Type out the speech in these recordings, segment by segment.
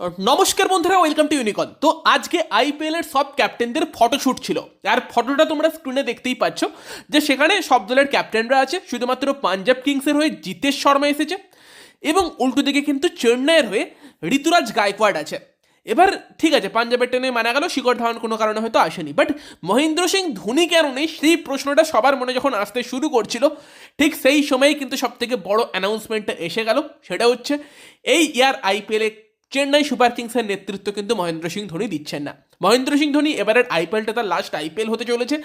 নমস্কার বন্ধুরা welcome to ইউনিকন তো আজকে আইপিএল এর সব ক্যাপ্টেনদের ফটোশ্যুট ছিল। আর ফটোটা তোমরা স্ক্রিনে দেখতেই পাচ্ছ যে সেখানে সব দলের ক্যাপ্টেনরা আছে, শুধুমাত্র পাঞ্জাব কিংসের হয়ে জিতেশ শর্মা এসেছে এবং উল্টো দিকে কিন্তু চেন্নাইয়ের হয়ে ঋতুরাজ গায়কোয়াড আছে। এবার ঠিক আছে, পাঞ্জাবের টেনে মানা গেল শিখর ধাওয়ান কোনো কারণে হয়তো আসেনি। বাট মহেন্দ্র সিং ধোনি কেন নেই, সেই প্রশ্নটা সবার মনে যখন আসতে শুরু করছিল, ঠিক সেই সময়েই কিন্তু সব থেকে বড় অ্যানাউন্সমেন্টটা এসে গেল। সেটা হচ্ছে, এই ইয়ার আইপিএলে চেন্নাই সুপার কিংসের নেতৃত্ব কিন্তু মহেন্দ্র সিং ধোনি দিচ্ছেন না। মহেন্দ্র সিং ধোনি এবারের আইপিএলটা তার লাস্ট আইপিএল হতে চলেছে।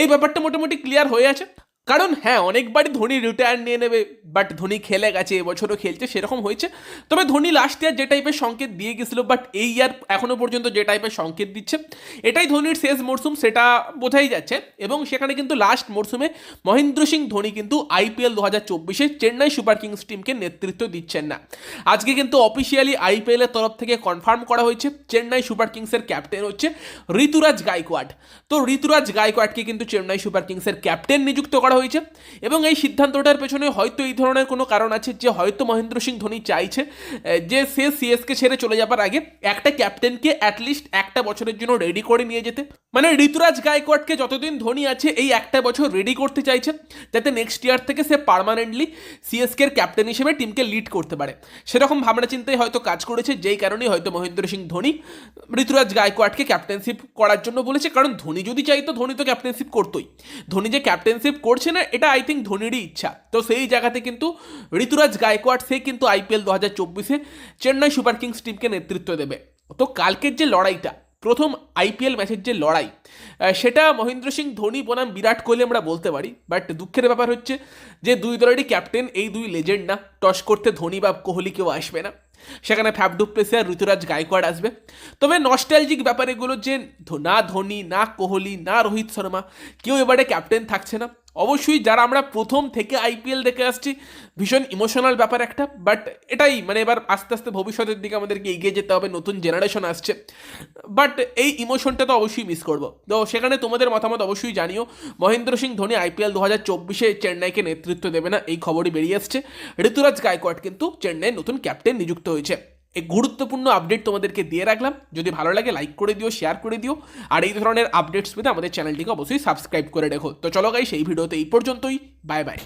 এই ব্যাপারটা মোটামুটি ক্লিয়ার হয়ে আছে। কারণ হ্যাঁ অনেকবারই ধোনি রিটায়ার নিয়ে নেবে বাট ধোনি খেলে গেছে, এবছরও খেলছে, সেরকম হয়েছে। তবে ধোনি লাস্ট ইয়ার যে টাইপের সংকেত দিয়ে গেছিল বাট এই ইয়ার এখনও পর্যন্ত যে টাইপের সংকেত দিচ্ছে, এটাই ধোনির শেষ মরশুম সেটা বোঝাই যাচ্ছে। এবং সেখানে কিন্তু লাস্ট মরশুমে মহেন্দ্র সিং ধোনি কিন্তু আইপিএল দু হাজার চব্বিশে চেন্নাই সুপার কিংস টিমকে নেতৃত্ব দিচ্ছেন না। আজকে কিন্তু অফিসিয়ালি আইপিএলের তরফ থেকে কনফার্ম করা হয়েছে, চেন্নাই সুপার কিংসের ক্যাপ্টেন হচ্ছে ঋতুরাজ গাইকোয়াড তো ঋতুরাজ গাইকোয়াডকে কিন্তু চেন্নাই সুপার কিংসের ক্যাপ্টেন নিযুক্ত করা হয়েছে। এবং এই সিদ্ধান্তটার পেছনে হয়তো এই ধরনের কোনো কারণ আছে যে হয়তো মহেন্দ্র সিং ধোনি চাইছে যে সে সিএসকে ছেড়ে চলে যাবার আগে একটা ক্যাপ্টেনকে অ্যাটলিস্ট একটা বছরের জন্য রেডি করে নিয়ে যেতে। মানে ঋতুরাজ গায়কোয়াডকে যতদিন ধোনি আছে, এই একটা বছর রেডি করতে চাইছে যাতে নেক্সট ইয়ার থেকে সে পার্মানেন্টলি সিএসকের ক্যাপ্টেন হিসেবে টিমকে লিড করতে পারে। সেরকম ভাবনা চিন্তায় হয়তো কাজ করেছে, যেই কারণেই হয়তো মহেন্দ্র সিং ধোনি ঋতুরাজ গায়কোয়াডকে ক্যাপ্টেনশিপ করার জন্য বলেছে। কারণ ধোনি যদি চাইতো, ধোনি তো ক্যাপ্টেনশিপ করতোই। ধোনি যে ক্যাপ্টেনশিপ করছে না, এটা আই থিঙ্ক ধোনিরই ইচ্ছা। তো সেই জায়গাতে কিন্তু ঋতুরাজ গায়কোয়াড, সে কিন্তু আইপিএল দু হাজার চব্বিশে চেন্নাই সুপার কিংস টিমকে নেতৃত্ব দেবে। তো কালকের যে লড়াইটা প্রথম আইপিএল ম্যাচের যে লড়াই সেটা মহেন্দ্র সিং, ধোনি, বনাম, বিরাট কোহলি আমরা বলতে পারি। বাট দুঃখের ব্যাপার হচ্ছে যে দুই দলেরই ক্যাপ্টেন এই দুই লেজেন্ড না। টস করতে ধোনি বা কোহলি কেউ আসবে না। সেখানে ফ্যাবডুপ প্লেসে আর ঋতুরাজ গায়কোয়াড আসবে। তবে নস্টালজিক ব্যাপার এগুলো যে না ধোনি, না কোহলি, না রোহিত শর্মা, কেউ এবারে ক্যাপ্টেন থাকছে না। অবশ্যই যারা আমরা প্রথম থেকে আইপিএল দেখে আসছি, ভীষণ ইমোশনাল ব্যাপার একটা বাট এটাই মানে এবার আস্তে আস্তে ভবিষ্যতের দিকে আমাদেরকে এগিয়ে যেতে হবে, নতুন জেনারেশন আসছে। বাট এই ইমোশনটা তো অবশ্যই মিস করব। তো সেখানে তোমাদের মতামত অবশ্যই জানিও। মহেন্দ্র সিং ধোনি আইপিএল দু হাজার চব্বিশে চেন্নাইকে নেতৃত্ব দেবে না, এই খবরই বেরিয়ে আসছে। ঋতুরাজ গায়কোয়াড কিন্তু চেন্নাইয়ের নতুন ক্যাপ্টেন নিযুক্ত হয়েছে। এই গুরুত্বপূর্ণ আপডেট তোমাদেরকে দিয়ে রাখলাম। যদি ভালো লাগে লাইক করে দিও শেয়ার করে দিও। আর এই ধরনের আপডেটস পেতে আমাদের চ্যানেলটিকে অবশ্যই সাবস্ক্রাইব করে রেখো। তো চলো গাই সেই ভিডিওতে এই পর্যন্তই। Bye bye